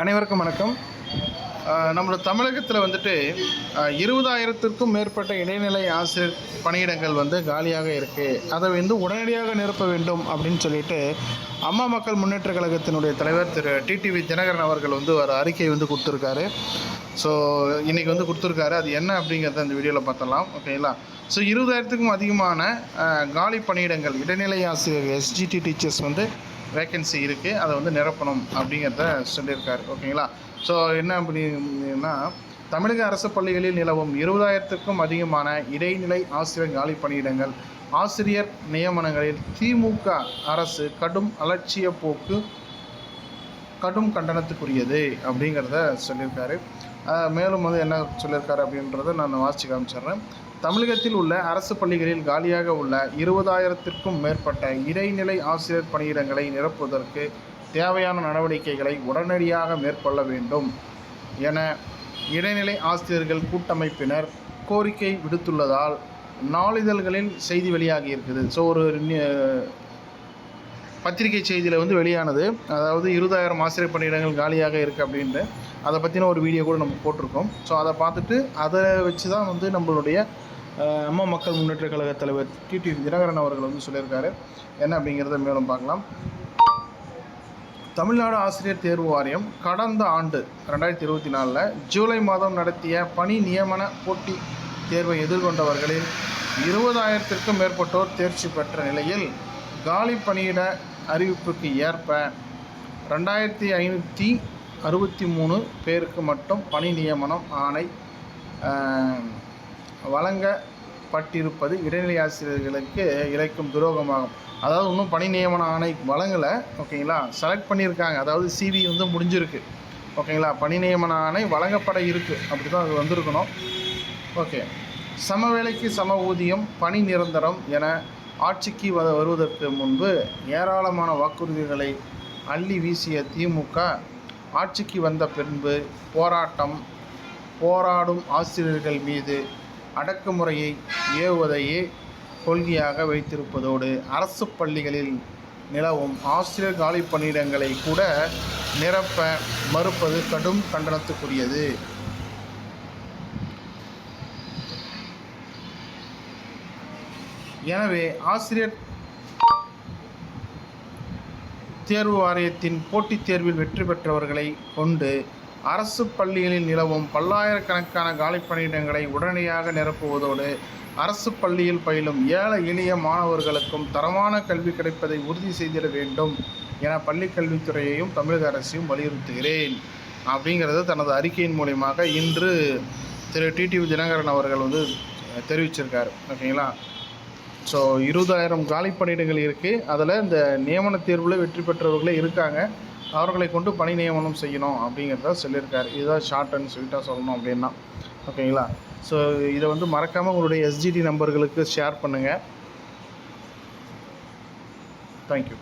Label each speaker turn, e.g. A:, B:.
A: அனைவருக்கும் வணக்கம். நம்மளோட தமிழகத்தில் வந்துட்டு இருபதாயிரத்திற்கும் மேற்பட்ட இடைநிலை ஆசிரியர் பணியிடங்கள் வந்து காலியாக இருக்குது அதை வந்து உடனடியாக நிரப்ப வேண்டும் அப்படின்னு சொல்லிட்டு அம்மா மக்கள் முன்னேற்ற கழகத்தினுடைய தலைவர் திரு. டிடிவி தினகரன் அவர்கள் வந்து ஒரு அறிக்கை வந்து கொடுத்துருக்காரு. ஸோ இன்றைக்கி வந்து கொடுத்துருக்காரு. அது என்ன அப்படிங்கிறத அந்த வீடியோவில் பார்த்தலாம் ஓகேங்களா ஸோ இருபதாயிரத்துக்கும் அதிகமான காலி பணியிடங்கள் இடைநிலை ஆசிரியர் எஸ்ஜிடி டீச்சர்ஸ் வந்து வேக்கன்சி இருக்குது அதை வந்து நிரப்பணும் அப்படிங்கிறத சொல்லியிருக்காரு. ஓகேங்களா? ஸோ என்ன அப்படின்னா தமிழக அரசு பள்ளிகளில் நிலவும் இருபதாயிரத்துக்கும் அதிகமான இடைநிலை ஆசிரியர் காலி பணியிடங்கள். ஆசிரியர் நியமனங்களில் திமுக அரசு கடும் அலட்சிய போக்கு கடும் கண்டனத்துக்குரியது அப்படிங்கிறத சொல்லியிருக்காரு. மேலும் வந்து என்ன சொல்லியிருக்காரு அப்படின்றத நான் வாசித்து காமிச்சிடுறேன். தமிழகத்தில் உள்ள அரசு பள்ளிகளில் காலியாக உள்ள இருபதாயிரத்திற்கும் மேற்பட்ட இடைநிலை ஆசிரியர் பணியிடங்களை நிரப்புவதற்கு தேவையான நடவடிக்கைகளை உடனடியாக மேற்கொள்ள வேண்டும் என இடைநிலை ஆசிரியர்கள் கூட்டமைப்பினர் கோரிக்கை விடுத்துள்ளதால் நாளிதழ்களில் செய்தி வெளியாகி இருக்குது. ஸோ ஒரு பத்திரிகை செய்தியில் வந்து வெளியானது. அதாவது இருபதாயிரம் ஆசிரியர் பணியிடங்கள் காலியாக இருக்குது அப்படின்ட்டு. அதை பற்றின ஒரு வீடியோ கூட நம்ம போட்டிருக்கோம். ஸோ அதை பார்த்துட்டு அதை வச்சு தான் வந்து நம்மளுடைய அம்மா மக்கள் முன்னேற்ற கழக தலைவர் டிடி தினகரன் அவர்கள் வந்து சொல்லியிருக்காரு. என்ன அப்படிங்கிறத மேலும் பார்க்கலாம். தமிழ்நாடு ஆசிரியர் தேர்வு வாரியம் கடந்த ஆண்டு ரெண்டாயிரத்தி இருபத்தி நாலில் ஜூலை மாதம் நடத்திய பணி நியமன போட்டி தேர்வை எதிர்கொண்டவர்களில் இருபதாயிரத்திற்கும் மேற்பட்டோர் தேர்ச்சி பெற்ற நிலையில் காலி பணியிட அறிவிப்புக்கு ஏற்ப ரெண்டாயிரத்தி ஐநூற்றி அறுபத்தி மூணு பேருக்கு மட்டும் பணி நியமனம் ஆணை வழங்கப்பட்டிருப்பது இடைநிலை ஆசிரியர்களுக்கு இழைக்கும் துரோகமாகும். அதாவது இன்னும் பணி நியமன ஆணை வழங்கலை ஓகேங்களா? செலக்ட் பண்ணியிருக்காங்க. அதாவது சிவி வந்து முடிஞ்சிருக்கு. ஓகேங்களா? பணி நியமன ஆணை வழங்கப்பட இருக்குது அப்படி தான் அது வந்திருக்கணும். ஓகே. சமவேளைக்கு சம ஊதியம் பணி நிரந்தரம் என ஆட்சிக்கு வ வருவதற்கு முன்பு ஏராளமான வாக்குறுதிகளை அள்ளி வீசிய திமுக ஆட்சிக்கு வந்த பின்பு போராட்டம் போராடும் ஆசிரியர்கள் மீது அடக்குமுறையை ஏவுவதையே கொள்கையாக வைத்திருப்பதோடு அரசு பள்ளிகளில் நிலவும் ஆசிரியர் காலி பணியிடங்களை கூட நிரப்ப மறுப்பது கடும் கண்டனத்துக்குரியது. எனவே ஆசிரியர் தேர்வு வாரியத்தின் போட்டித் தேர்வில் வெற்றி பெற்றவர்களை கொண்டு அரசு பள்ளிகளில் நிலவும் பல்லாயிரக்கணக்கான காலி பணியிடங்களை உடனடியாக நிரப்புவதோடு அரசு பள்ளியில் பயிலும் ஏழை எளிய மாணவர்களுக்கும் தரமான கல்வி கிடைப்பதை உறுதி செய்திட வேண்டும் என பள்ளிக் கல்வித்துறையையும் தமிழக அரசையும் வலியுறுத்துகிறேன். அப்படிங்கிறது தனது அறிக்கையின் மூலியமாக இன்று திரு. டிடிவி தினகரன் அவர்கள் வந்து தெரிவிச்சிருக்கார். ஓகேங்களா? ஸோ இருபதாயிரம் காலி பணியிடங்கள் இருக்குது அதில் இந்த நியமன தேர்வில் வெற்றி பெற்றவர்களே இருக்காங்க. அவர்களை கொண்டு பணி நியமனம் செய்யணும் அப்படிங்கிறத சொல்லியிருக்காரு. இதுதான் ஷார்ட் அண்ட் ஸ்வீட்டாக சொல்லணும் அப்படின்னா. ஓகேங்களா? ஸோ இதை வந்து மறக்காமல் உங்களுடைய எஸ்ஜிடி நம்பர்களுக்கு ஷேர் பண்ணுங்கள் தேங்க்யூ